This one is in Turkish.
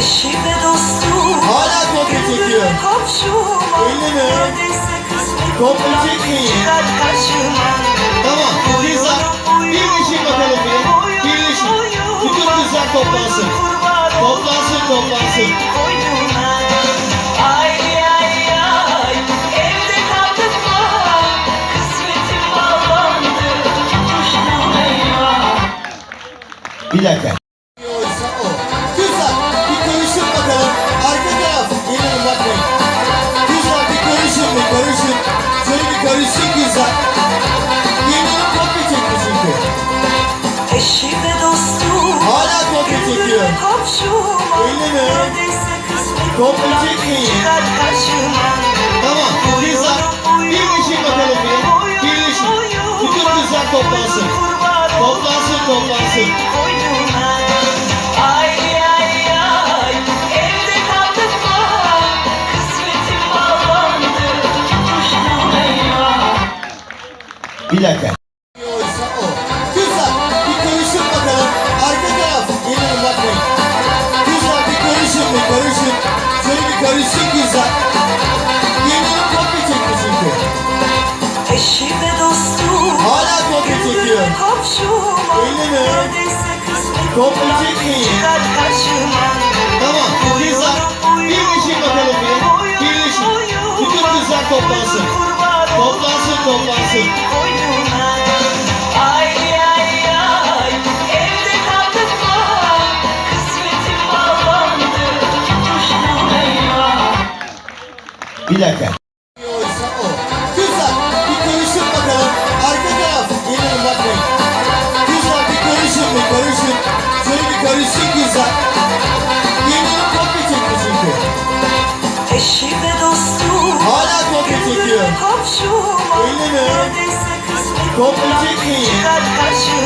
Eşi ve dostum Hala kopya çekiyor. Komşum Öyle mi? Kopya çekmeyin. Tamam. Kızlar birleşin bakalım bir. Birleşin. Bütün kızlar toplansın. Toplansın toplansın. Bir dakika. Eşim ve dostum Hala kopya çekiyor. Komşuma Öyle mi? Kopya çekmeyin. Tamam. Kızlar birleşin bakalım bir. Birleşin. Bütün kızlar toplansın. Toplansın toplansın. Koynuna Ay Komşuma Öyle mi? Neredeyse kısmet olan çekmeyin. Çıkar karşıma Tamam. Kızlar birleşin bakalım bir. Birleşin. Bütün kızlar toplansın. Toplansın toplansın. Ay ay ay Evde kaldık Kısmetim bağlandı Tutuştum eyvah Bir dakika. Eşim ve dostum Hala kopya çekiyor. Komşuma Öyle mi? Kopya çekmeyin.